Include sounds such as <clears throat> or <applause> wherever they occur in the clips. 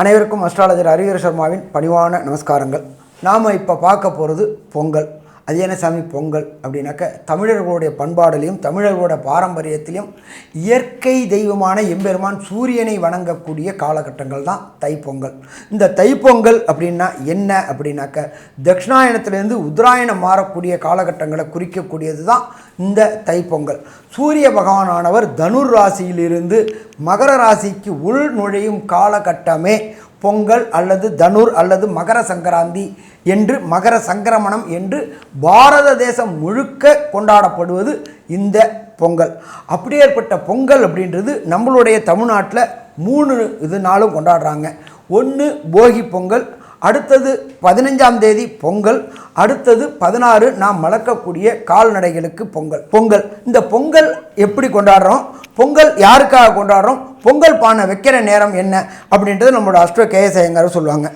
அனைவருக்கும் அஸ்ட்ராலஜர் ஹரிஹர சர்மாவின் பணிவான நமஸ்காரங்கள். நாம் இப்போ பார்க்க போகிறது பொங்கல். அது என்ன சாமி? பொங்கல். அப்படின்னாக்க தமிழர்களுடைய பண்பாடுலையும் தமிழர்களுடைய பாரம்பரியத்திலையும் இயற்கை தெய்வமான எம்பெருமான் சூரியனை வணங்கக்கூடிய காலகட்டங்கள் தான் தைப்பொங்கல். இந்த தைப்பொங்கல் அப்படின்னா என்ன? அப்படின்னாக்க தட்சிணாயனத்திலேருந்து உத்தராயணம் மாறக்கூடிய காலகட்டங்களை குறிக்கக்கூடியது தான் இந்த தைப்பொங்கல். சூரிய பகவானானவர் தனுர் ராசியிலிருந்து மகர ராசிக்கு உள் நுழையும் காலகட்டமே பொங்கல் அல்லது தனுர் அல்லது மகர சங்கராந்தி என்று மகர சங்கிரமணம் என்று பாரத தேசம் முழுக்க கொண்டாடப்படுவது இந்த பொங்கல். அப்படியேற்பட்ட பொங்கல் அப்படின்றது நம்மளுடைய தமிழ்நாட்டில் மூணு இது நாளும் கொண்டாடுறாங்க. ஒன்று போகி பொங்கல் அடுத்தது பதினஞ்சாம் தேதி பொங்கல் அடுத்தது பதினாறு நாம் வளர்க்கக்கூடிய கால்நடைகளுக்கு பொங்கல். பொங்கல். இந்த பொங்கல் எப்படி கொண்டாடுறோம்? பொங்கல் யாருக்காக கொண்டாடுறோம்? பொங்கல் பானை வைக்கிற நேரம் என்ன? அப்படின்றது நம்மளோட அஷ்டோ கேஎஸ் ஐயங்கார் சொல்லுவாங்க.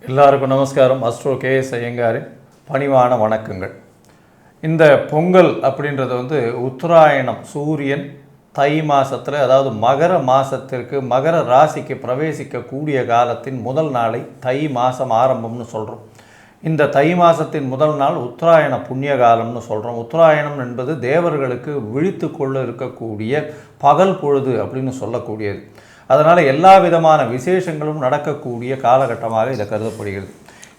எல்லாருக்கும் நமஸ்காரம். அஸ்ட்ரோ கேஎஸ் ஐயங்காரின் பணிவான வணக்கங்கள். இந்த பொங்கல் அப்படின்றது வந்து உத்தராயணம் சூரியன் தை மாதத்தில் அதாவது மகர மாதத்திற்கு மகர ராசிக்கு பிரவேசிக்கக்கூடிய காலத்தின் முதல் நாளை தை மாதம் ஆரம்பம்னு சொல்கிறோம் இந்த தை மாதத்தின் முதல் நாள் உத்தராயண புண்ணிய காலம்னு சொல்கிறோம் உத்தராயணம் என்பது தேவர்களுக்கு விழித்து கொள்ள இருக்கக்கூடிய பகல் பொழுது அப்படின்னு சொல்லக்கூடியது. அதனால் எல்லா விதமான விசேஷங்களும் நடக்கக்கூடிய காலகட்டமாக இதை கருதப்படுகிறது.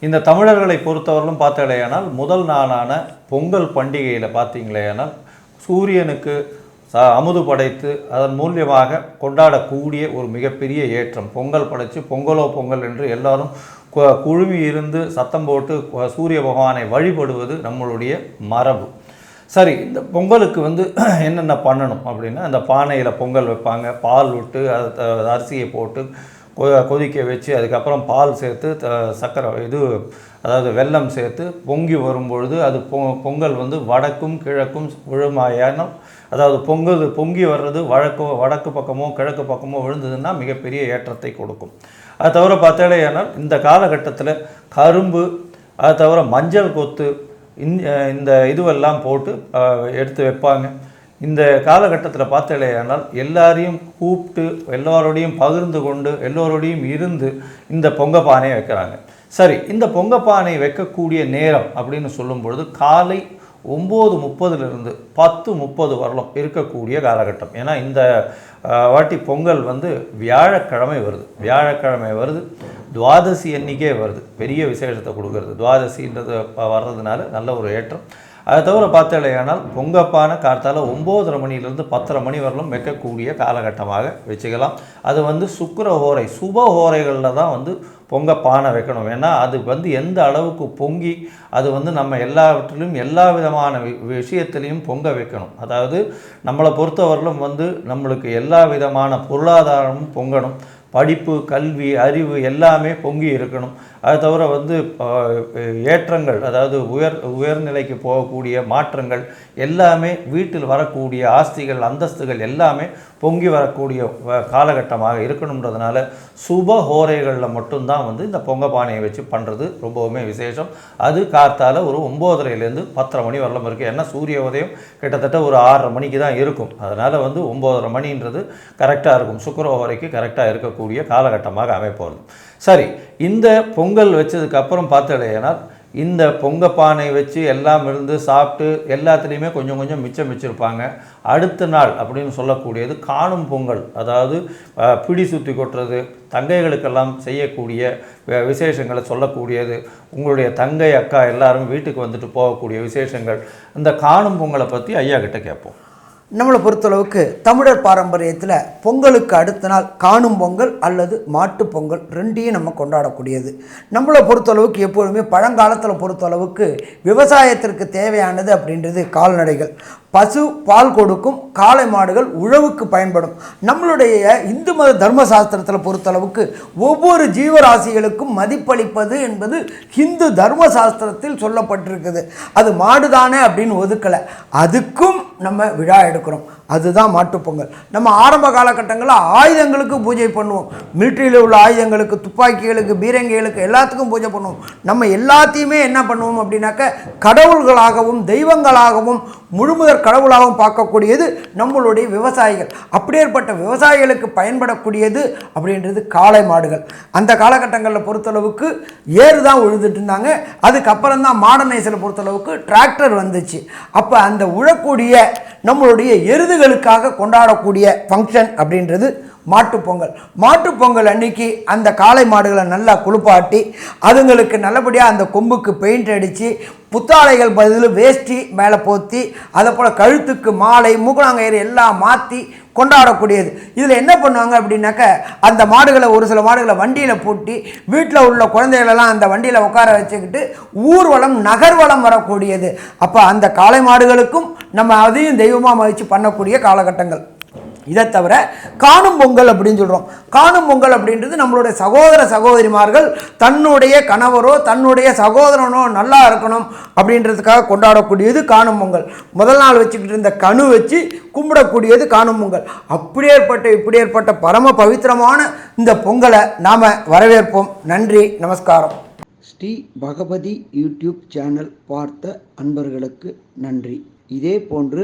இந்த தமிழர்களை பொறுத்தவரையிலும் பார்த்தீங்களேயானால் முதல் நாளான பொங்கல் பண்டிகையில் பார்த்தீங்களேயானால் சூரியனுக்கு ச அமுது படைத்து அதன் மூலியமாக கொண்டாடக்கூடிய ஒரு மிகப்பெரிய ஏற்றம். பொங்கல் படைத்து பொங்கலோ பொங்கல் என்று எல்லாரும் கு- குழுமி இருந்து சத்தம் போட்டு சூரிய பகவானை வழிபடுவது நம்மளுடைய மரபு. சரி இந்த பொங்கலுக்கு வந்து <clears throat> என்னென்ன பண்ணணும் அப்படின்னா அந்த பானையில் பொங்கல் வைப்பாங்க. பால் விட்டு த- அரிசியை போட்டு கொ- கொதிக்க வச்சு அதுக்கப்புறம் பால் சேர்த்து த- சர்க்கரை இது அதாவது வெல்லம் சேர்த்து பொங்கி வரும்பொழுது அது பொ பொங்கல் வந்து வடக்கும் கிழக்கும் விழுமாயான அதாவது பொங்கல் பொங்கி வர்றது வழக்கு வடக்கு பக்கமோ கிழக்கு பக்கமோ விழுந்ததுன்னா மிகப்பெரிய ஏற்றத்தை கொடுக்கும். அது தவிர பார்த்தாலேயானால் இந்த காலகட்டத்தில் கரும்பு அது தவிர மஞ்சள் கொத்து இந்த இந்த இதுவெல்லாம் போட்டு எடுத்து வைப்பாங்க. இந்த காலகட்டத்தில் பார்த்தலையானால் எல்லாரையும் கூப்பிட்டு எல்லோரோடையும் பகிர்ந்து கொண்டு எல்லோரோடையும் இருந்து இந்த பொங்க பானையை வைக்கிறாங்க. சரி இந்த பொங்க பானை வைக்கக்கூடிய நேரம் அப்படின்னு சொல்லும் பொழுது காலை ஒம்பது முப்பதுலேருந்து பத்து முப்பது வரலாம் இருக்கக்கூடிய காலகட்டம். ஏன்னா இந்த வாட்டி பொங்கல் வந்து வியாழக்கிழமை வருது. வியாழக்கிழமை வருது. துவாதசி அன்னைக்கே வருது. பெரிய விசேஷத்தை கொடுக்கறது. துவாதசின்றது வர்றதுனால நல்ல ஒரு ஏற்றம். அதை தவிர பார்த்தாலேயானால் பொங்கப்பான கார்த்தால ஒம்போதரை மணிலேருந்து பத்தரை மணி வரலும் வைக்கக்கூடிய காலகட்டமாக வச்சுக்கலாம். அது வந்து சுக்கர ஹோரை சுப ஹோரைகளில் தான் வந்து பொங்க பானை வைக்கணும். ஏன்னா அது வந்து எந்த அளவுக்கு பொங்கி அது வந்து நம்ம எல்லாவற்றிலும் எல்லா விதமான வி- விஷயத்திலையும் பொங்க வைக்கணும். அதாவது நம்மளை பொறுத்தவரையிலும் வந்து நம்மளுக்கு எல்லா விதமான பொருளாதாரமும் பொங்கணும். படிப்பு கல்வி அறிவு எல்லாமே பொங்கி இருக்கணும். அது தவிர வந்து ஏற்றங்கள் அதாவது உயர் உயர்நிலைக்கு போகக்கூடிய மாற்றங்கள் எல்லாமே வீட்டில் வரக்கூடிய ஆஸ்திகள் அந்தஸ்துகள் எல்லாமே பொங்கி வரக்கூடிய காலகட்டமாக இருக்கணுன்றதுனால சுப ஹோரைகளில் மட்டும்தான் வந்து இந்த பொங்க பானையை வச்சு பண்ணுறது ரொம்பவுமே விசேஷம். அது காத்தால் ஒரு ஒம்போதரையிலேருந்து பத்தரை மணி வரலாம் இருக்குது ஏன்னா சூரிய உதயம் கிட்டத்தட்ட ஒரு ஆறரை மணிக்கு தான் இருக்கும். அதனால் வந்து ஒம்போதரை மணின்றது கரெக்டாக இருக்கும். சுக்கர ஹோரைக்கு கரெக்டாக இருக்கக்கூடிய காலகட்டமாக அமைப்போம். சரி இந்த பொங்கல் வச்சதுக்கப்புறம் அப்புறம் இந்த பொங்க பானை வச்சு எல்லாம் இருந்து சாப்பிட்டு எல்லாத்துலேயுமே கொஞ்சம் கொஞ்சம் மிச்சம் வச்சுருப்பாங்க. அடுத்த நாள் அப்படின்னு சொல்லக்கூடியது காணும் பொங்கல். அதாவது பிடி சுற்றி கொட்டுறது தங்கைகளுக்கெல்லாம் செய்யக்கூடிய விசேஷங்களை சொல்லக்கூடியது உங்களுடைய தங்கை அக்கா எல்லாரும் வீட்டுக்கு வந்துட்டு போகக்கூடிய விசேஷங்கள் இந்த காணும் பொங்கலை பற்றி ஐயா கிட்ட கேட்போம். நம்மளை பொறுத்தளவுக்கு தமிழர் பாரம்பரியத்தில் பொங்கலுக்கு அடுத்த நாள் காணும் பொங்கல் அல்லது மாட்டுப் பொங்கல் ரெண்டையும் நம்ம கொண்டாடக்கூடியது. நம்மளை பொறுத்தளவுக்கு எப்பொழுதுமே பழங்காலத்தில் பொறுத்தளவுக்கு விவசாயத்திற்கு தேவையானது அப்படின்றது கால்நடைகள். பசு பால் கொடுக்கும் காளை மாடுகள் உழவுக்கு பயன்படும். நம்மளுடைய இந்து மத தர்மசாஸ்திரத்தில் பொறுத்தளவுக்கு ஒவ்வொரு ஜீவராசிகளுக்கும் மதிப்பளிப்பது என்பது ஹிந்து தர்மசாஸ்திரத்தில் சொல்லப்பட்டிருக்குது. அது மாடுதானே அப்படின்னு ஒதுக்கலை. அதுக்கும் நம்ம விழா எடுக்கிறோம். அதுதான் மாட்டுப்பொங்கல் நம்ம ஆரம்ப காலகட்டங்களில் ஆயுதங்களுக்கு பூஜை பண்ணுவோம். மிலிட்ரியில் உள்ள ஆயுதங்களுக்கு துப்பாக்கிகளுக்கு பீரங்கிகளுக்கு எல்லாத்துக்கும் பூஜை பண்ணுவோம். நம்ம எல்லாத்தையுமே என்ன பண்ணுவோம் அப்படின்னாக்க கடவுள்களாகவும் தெய்வங்களாகவும் முழுமுதற் கடவுளாகவும் பார்க்கக்கூடியது நம்மளுடைய விவசாயிகள். அப்படியேற்பட்ட விவசாயிகளுக்கு பயன்படக்கூடியது அப்படின்றது காளை மாடுகள். அந்த காலகட்டங்களில் பொறுத்தளவுக்கு ஏறு தான் உழுதுட்டு இருந்தாங்க. அதுக்கப்புறம் தான் மாடர்னைஸில் பொறுத்தளவுக்கு டிராக்டர் வந்துச்சு. அப்போ அந்த உழக்கூடிய நம்மளுடைய எருது பெண்களுக்காக கொண்டாடக்கூடிய ஃபங்க்ஷன் அப்படின்றது மாட்டுப்பொங்கல் பொங்கல். மாட்டுப் பொங்கல் அன்னைக்கு அந்த காளை மாடுகளை நல்லா குளிப்பாட்டி அதுங்களுக்கு நல்லபடியாக அந்த கொம்புக்கு பெயிண்ட் அடித்து புத்தாடைகள் பதில் வேஷ்டி மேலே போத்தி அதை போல் கழுத்துக்கு மாலை மூக்கணாங்கயிறு எல்லாம் மாற்றி கொண்டாடக்கூடியது. இதில் என்ன பண்ணுவாங்க அப்படின்னாக்க அந்த மாடுகளை ஒரு சில மாடுகளை வண்டியில் பூட்டி வீட்டில் உள்ள குழந்தைகளெல்லாம் அந்த வண்டியில் உட்கார வச்சுக்கிட்டு ஊர்வலம் நகர்வலம் வரக்கூடியது. அப்போ அந்த காளை மாடுகளுக்கும் நம்ம அதையும் தெய்வமாக மதித்து பண்ணக்கூடிய காலகட்டங்கள். இதை தவிர காணும் பொங்கல் அப்படின்னு சொல்கிறோம் காணும் பொங்கல் அப்படின்றது நம்மளுடைய சகோதர சகோதரிமார்கள் தன்னுடைய கணவரோ தன்னுடைய சகோதரனோ நல்லா இருக்கணும் அப்படின்றதுக்காக கொண்டாடக்கூடியது காணும் பொங்கல். முதல் நாள் வச்சுக்கிட்டு இருந்த கணு வச்சு கும்பிடக்கூடியது காணும் பொங்கல். அப்படியேற்பட்ட இப்படியேற்பட்ட பரம பவித்திரமான இந்த பொங்கலை நாம் வரவேற்போம். நன்றி நமஸ்காரம். ஸ்ரீ பகவதி யூடியூப் சேனல் பார்த்த அன்பர்களுக்கு நன்றி. இதே போன்று